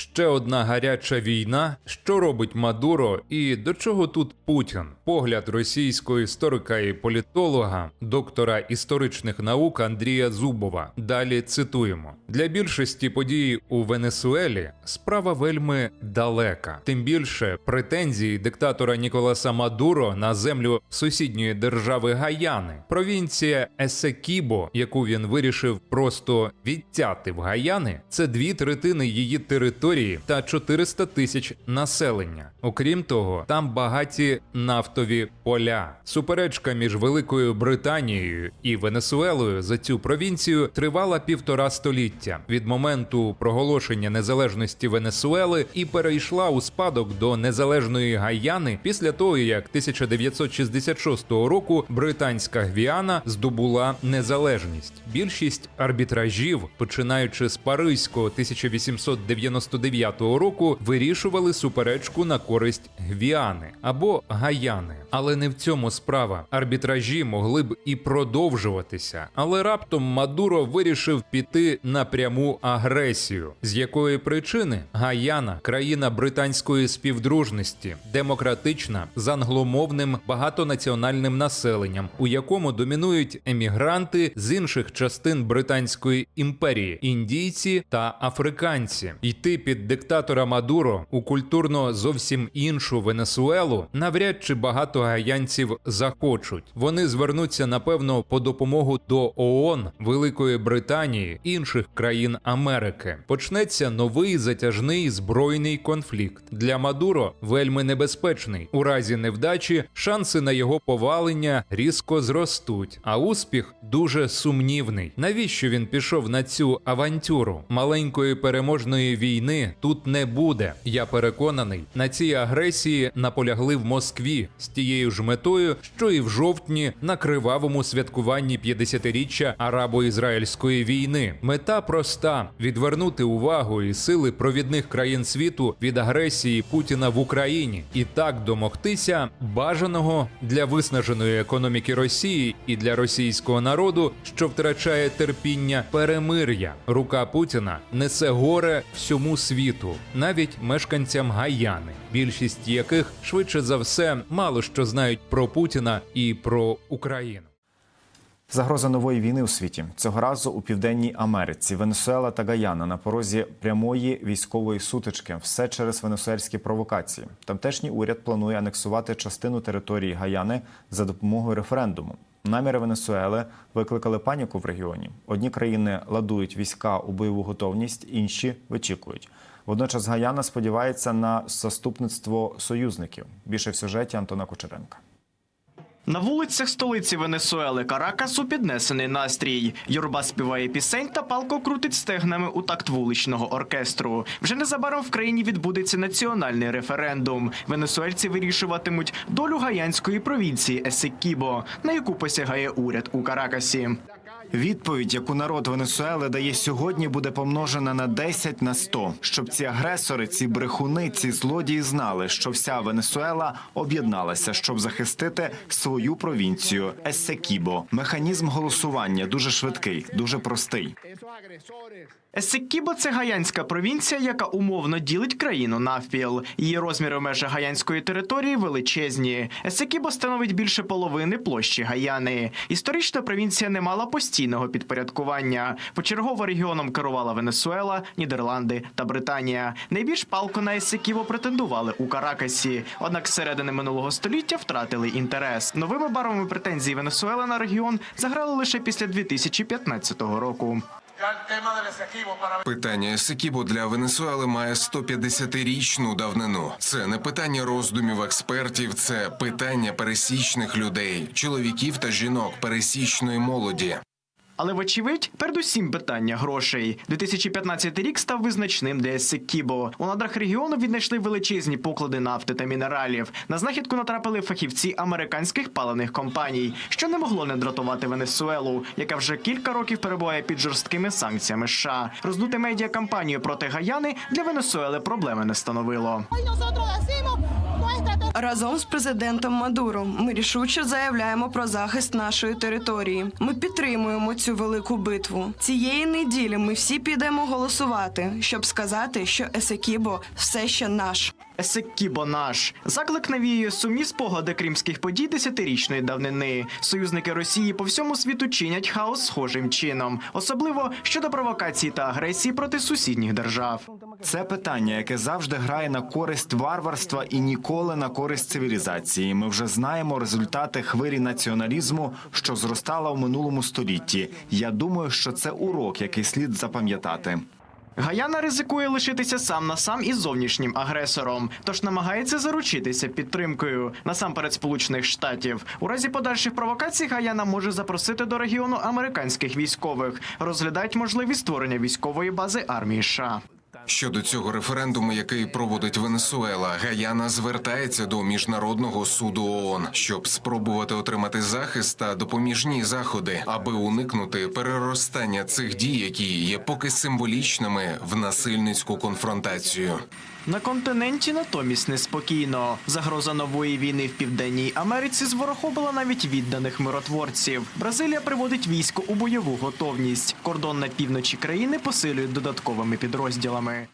Ще одна гаряча війна. Що робить Мадуро і до чого тут Путін? Погляд російського історика і політолога, доктора історичних наук Андрія Зубова. Далі цитуємо: для більшості подій у Венесуелі справа вельми далека. Тим більше претензії диктатора Ніколаса Мадуро на землю сусідньої держави Гаяни, провінція Есекібо, яку він вирішив просто відтяти в Гаяни, це дві третини її території та 400 тисяч населення. Окрім того, там багаті нафтові поля. Суперечка між Великою Британією і Венесуелою за цю провінцію тривала півтора століття від моменту проголошення незалежності Венесуели і перейшла у спадок до незалежної Гаяни після того, як 1966 року британська Гвіана здобула незалежність. Більшість арбітражів, починаючи з Паризького 1899 року, вирішували суперечку на користь Гвіани або Гаяни. Але не в цьому справа. Арбітражі могли б і продовжуватися. Але раптом Мадуро вирішив піти на пряму агресію. З якої причини Гаяна, країна британської співдружності, демократична з англомовним багатонаціональним населенням, у якому домінують емігранти з інших частин Британської імперії, індійці та африканці. Йти під диктатора Мадуро у культурно зовсім іншу Венесуелу навряд чи багато гаянців захочуть. Вони звернуться напевно по допомогу до ООН, Великої Британії, інших країн Америки. Почнеться новий затяжний збройний конфлікт. Для Мадуро вельми небезпечний. У разі невдачі шанси на його повалення різко зростуть, а успіх дуже сумнівний. Навіщо він пішов на цю авантюру? Маленької переможної війни тут не буде. Я переконаний, на цій агресії наполягли в Москві з тією ж метою, що і в жовтні на кривавому святкуванні 50-річчя арабо-ізраїльської війни. Мета проста: відвернути увагу і сили провідних країн світу від агресії Путіна в Україні і так домогтися бажаного для виснаженої економіки Росії і для російського народу, що втрачає терпіння перемир'я. Рука Путіна несе горе всьому світу, навіть мешканцям Гаяни, більшість яких швидше за все мало що знають про Путіна і про Україну. Загроза нової війни у світі цього разу у південній Америці, Венесуела та Гаяна на порозі прямої військової сутички. Все через венесуельські провокації. Тамтешній уряд планує анексувати частину території Гаяни за допомогою референдуму. Наміри Венесуели викликали паніку в регіоні. Одні країни ладують війська у бойову готовність, інші вичікують. Водночас Гаяна сподівається на заступництво союзників. Більше в сюжеті Антона Кучеренка. На вулицях столиці Венесуели Каракасу піднесений настрій. Юрба співає пісень та палко крутить стегнами у такт вуличного оркестру. Вже незабаром в країні відбудеться національний референдум. Венесуельці вирішуватимуть долю гаянської провінції Есекібо, на яку посягає уряд у Каракасі. Відповідь, яку народ Венесуели дає сьогодні, буде помножена на 10 на 100. Щоб ці агресори, ці брехуни, ці злодії знали, що вся Венесуела об'єдналася, щоб захистити свою провінцію Есекібо. Механізм голосування дуже швидкий, дуже простий. Есекібо – це гаянська провінція, яка умовно ділить країну навпіл. Її розміри в межах гаянської території величезні. Есекібо становить більше половини площі Гаяни. Історично провінція не мала постійного підпорядкування. Почергово регіоном керувала Венесуела, Нідерланди та Британія. Найбільш палко на Есекібо претендували у Каракасі. Однак з середини минулого століття втратили інтерес. Новими барвами претензій Венесуела на регіон заграли лише після 2015 року. Питання Есекібо для Венесуели має 150-річну давнину. Це не питання роздумів експертів, це питання пересічних людей, чоловіків та жінок, пересічної молоді. Але вочевидь, передусім питання грошей. 2015 рік став визначним для Ессекібо. У надрах регіону віднайшли величезні поклади нафти та мінералів. На знахідку натрапили фахівці американських паливних компаній, що не могло не дратувати Венесуелу, яка вже кілька років перебуває під жорсткими санкціями. США. роздути медіа кампанію проти Гаяни для Венесуели проблеми не становило. Разом з президентом Мадуро ми рішуче заявляємо про захист нашої території. Ми підтримуємо цю цю велику битву. Цієї неділі ми всі підемо голосувати, щоб сказати, що Есекібо все ще наш. Есекібо наш заклик навіює сумні спогади кримських подій десятирічної давнини. Союзники Росії по всьому світу чинять хаос схожим чином, особливо щодо провокацій та агресії проти сусідніх держав. Це питання, яке завжди грає на користь варварства і ніколи на користь цивілізації. Ми вже знаємо результати хвилі націоналізму, що зростала в минулому столітті. Я думаю, що це урок, який слід запам'ятати. Гаяна ризикує лишитися сам на сам із зовнішнім агресором, тож намагається заручитися підтримкою насамперед Сполучених Штатів. У разі подальших провокацій Гаяна може запросити до регіону американських військових. Розглядають можливість створення військової бази армії США. Щодо цього референдуму, який проводить Венесуела, Гаяна звертається до міжнародного суду ООН, щоб спробувати отримати захист та допоміжні заходи, аби уникнути переростання цих дій, які є поки символічними в насильницьку конфронтацію. На континенті натомість неспокійно. Загроза нової війни в південній Америці зворохобила навіть відданих миротворців. Бразилія приводить військо у бойову готовність. Кордон на півночі країни посилюють додатковими підрозділами.